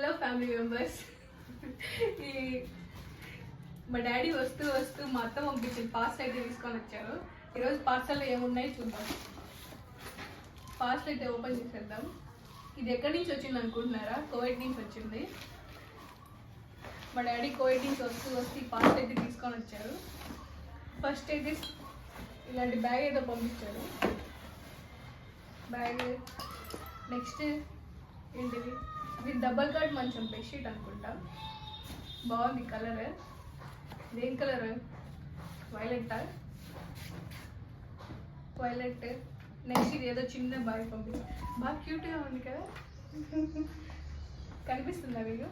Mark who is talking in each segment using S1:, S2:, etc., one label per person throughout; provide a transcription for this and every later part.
S1: Hello family members ఈ మా daddy వస్తూ వస్తూ మా అత్త పంపించింది. పార్సల్ అయితే తీసుకొని వచ్చారు. ఈరోజు పార్సల్ ఏమున్నాయి చూద్దాం. పార్సల్ అయితే ఓపెన్ చేసేద్దాం. ఇది ఎక్కడి నుంచి వచ్చింది అనుకుంటున్నారా? కోవిడ్ నుంచి వచ్చింది. మా డాడీ కోవిడ్ నుంచి వస్తూ వస్తూ ఈ పార్సల్ అయితే తీసుకొని వచ్చారు. ఫస్ట్ అయితే ఇలాంటి బ్యాగ్ ఏదో పంపించారు. బ్యాగ్ నెక్స్ట్ ఏంటిది? ఇది డబల్ కార్డ్ మంచం బెడ్షీట్ అనుకుంటా. బాగుంది కలర్ దేని కలర్ వైలెట్ వైలెట్ నెక్స్ట్ ఇది ఏదో చిన్న బాయ్ పంపించారు బాగా క్యూట్గా ఉంది కదా? కనిపిస్తుందా మీకు?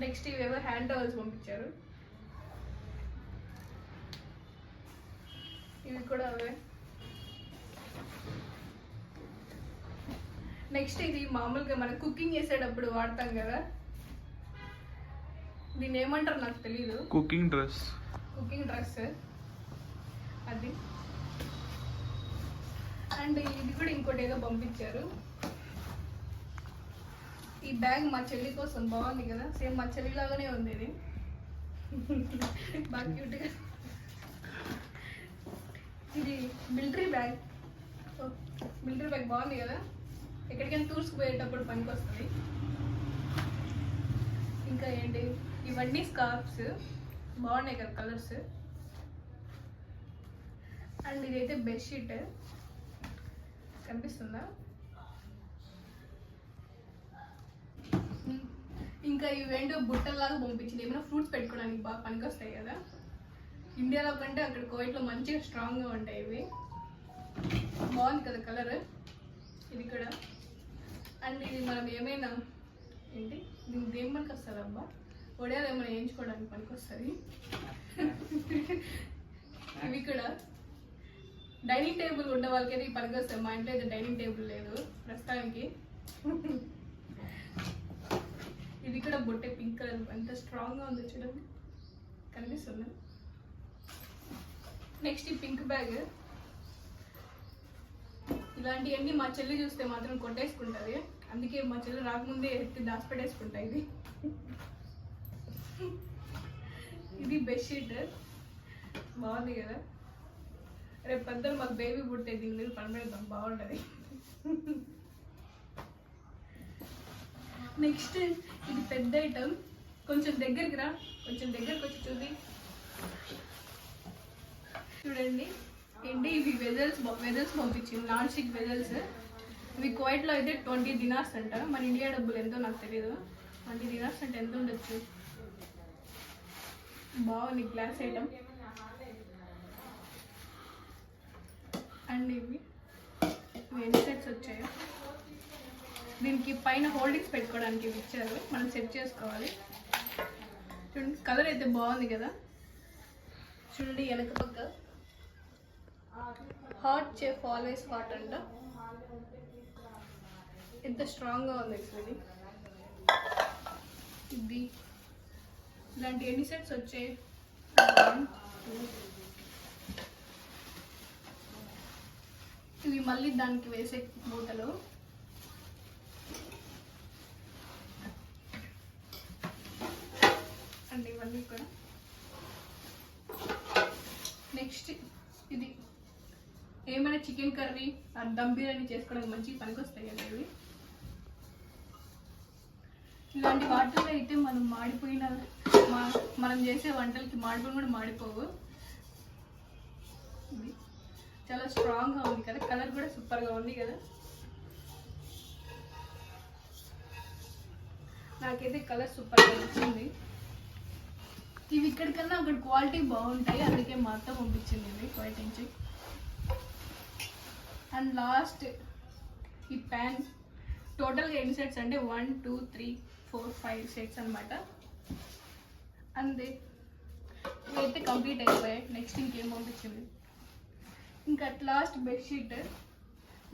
S1: నెక్స్ట్ ఇవేవో హ్యాండ్ టవల్స్ పంపించారు. ఇవి కూడా అవే. నెక్స్ట్ ఇది మామూలుగా మనం కుకింగ్ చేసేటప్పుడు వాడతాం కదా. దీన్ని ఏమంటారు నాకు తెలీదు.
S2: కుకింగ్ డ్రెస్
S1: కుకింగ్ డ్రెస్ అది. అండ్ ఇది కూడా ఇంకోటి ఏదో పంపించారు. ఈ బ్యాగ్ మా చెల్లి కోసం బాగుంది కదా. సేమ్ మా చెల్లి లాగానే ఉంది ఇది. బాగా క్యూట్గా ఇది మిలిటరీ బ్యాగ్ మిలిటరీ బ్యాగ్ బాగుంది కదా. ఎక్కడికైనా టూర్స్కి పోయేటప్పుడు పనికి వస్తుంది ఇంకా ఏంటి? ఇవన్నీ స్కార్ఫ్స్. బాగున్నాయి కదా కలర్స్. అండ్ ఇదైతే బెడ్షీట్ కనిపిస్తుందా? ఇంకా ఇవేంటో బుట్టల్లాగా పంపించింది. ఏమైనా ఫ్రూట్స్ పెట్టుకోవడానికి బాగా పనికొస్తాయి కదా. ఇండియాలో కంటే అక్కడ కోయిట్లో మంచిగా స్ట్రాంగ్గా ఉంటాయి ఇవి. బాగుంది కదా కలర్ ఇది కూడా అండ్ ఇది మనం ఏమైనా ఏంటి? దీని దేని పనికి వస్తుంది అబ్బా? ఒడియాలు ఏమైనా వేయించుకోవడానికి పనికి వస్తుంది? ఇవి కూడా డైనింగ్ టేబుల్ ఉన్న వాళ్ళకైతే ఈ పనికి వస్తాయి. మా ఇంట్లో అయితే డైనింగ్ టేబుల్ లేదు ప్రస్తుతానికి. ఇది కూడా బొట్టే పింక్ కలర్. ఎంత స్ట్రాంగ్గా ఉందో చూడండి. కనిపిస్తుంది? నెక్స్ట్ ఈ పింక్ బ్యాగ్. ఇలాంటివన్నీ మా చెల్లి చూస్తే మాత్రం కొట్టేసుకుంటుంది. అందుకే మా చెల్లి రాకముందే ఎత్తి దాచిపెట్టేసుకుంటా ఇది. ఇది బెడ్షీట్ బాగుంది కదా? రేపు పెద్దలు మాకు బేబీ పుట్టే దీని మీద పని పెడతాం బాగుంటుంది. నెక్స్ట్ ఇది పెద్ద ఐటమ్ కొంచెం దగ్గరికి రా కొంచెం దగ్గరికి వచ్చి చూడండి చూడండి. ఏంటి? ఇవి వెజల్స్ వెజల్స్ పంపించింది. నాన్ స్టిక్ వెజల్స్ ఇవి కువైట్లో అయితే ట్వంటీ దినార్స్ అంటారు మన ఇండియా డబ్బులు ఎంతో నాకు తెలియదు ట్వంటీ దినార్స్ అంటే ఎంత ఉండొచ్చు? బాగుంది గ్లాస్ ఐటమ్. అండ్ ఇవి. ఇవి ఎన్ని సెట్స్ వచ్చాయో? దీనికి పైన హోల్డింగ్స్ పెట్టుకోవడానికి ఇవి ఇచ్చారు. మనం సెట్ చేసుకోవాలి. చూడండి కలర్ అయితే బాగుంది కదా? చూడండి వెనక పక్క. హాట్ చెఫ్ ఆల్వేస్ హాట్ అంట. ఎంత స్ట్రాంగ్గా ఉంది యాక్చువల్లీ ఇది. ఇలాంటి ఎన్ని సెట్స్ వచ్చాయి? ఇవి మళ్ళీ దానికి వేసే మూటలు అండ్ ఇవన్నీ కూడా. నెక్స్ట్ ఇది. ఏమైనా చికెన్ కర్రీ ఆ దమ్ బిర్యానీ చేసుకోవడానికి మంచి పనికొస్తాయి అండి ఇవి ఇలాంటి వాటిల్లో అయితే మనం మాడిపోయిన మా- మనం చేసే వంటలకి మాడిపోయిన కూడా మాడిపోవు. చాలా స్ట్రాంగ్గా ఉంది కదా కలర్ కూడా సూపర్గా ఉంది కదా. నాకైతే కలర్ సూపర్గా నచ్చింది. ఇవి ఇక్కడికన్నా అక్కడ క్వాలిటీ బాగుంటాయి అందుకే మా అత్త పంపించింది ఇది క్వాలిటీ నుంచి. అండ్ లాస్ట్ ఈ ప్యాన్ టోటల్గా ఎన్ని సెట్స్ అంటే one two three four five shades అనమాట అంతే ఇవైతే కంప్లీట్ అయిపోయాయి. నెక్స్ట్ ఇంకేం పంపించింది? ఇంకా లాస్ట్ బెడ్షీట్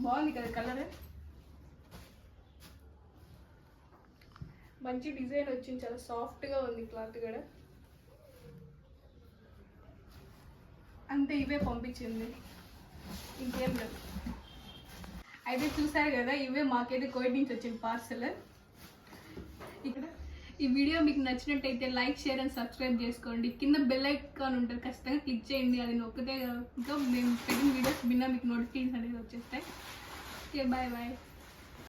S1: బాగుంది కదా కలర్ మంచి డిజైన్ వచ్చింది. చాలా సాఫ్ట్గా ఉంది క్లాత్ కూడా. అంతే ఇవే పంపించింది. ఇంకేం లేదు. అయితే చూసారు కదా ఇవే మాకైతే కోయిట్ నుంచి వచ్చింది పార్సల్ ఇక్కడ. ఈ వీడియో మీకు నచ్చినట్టయితే లైక్ షేర్ అండ్ సబ్స్క్రైబ్ చేసుకోండి. కింద బెల్ ఐకాన్ ఉంటుంది ఖచ్చితంగా క్లిక్ చేయండి. అది నొక్కితే ఇంకా మేము పెట్టిన వీడియోస్ విన్నా మీకు నోటిఫికేషన్ అనేది వచ్చేస్తాయి. Okay bye bye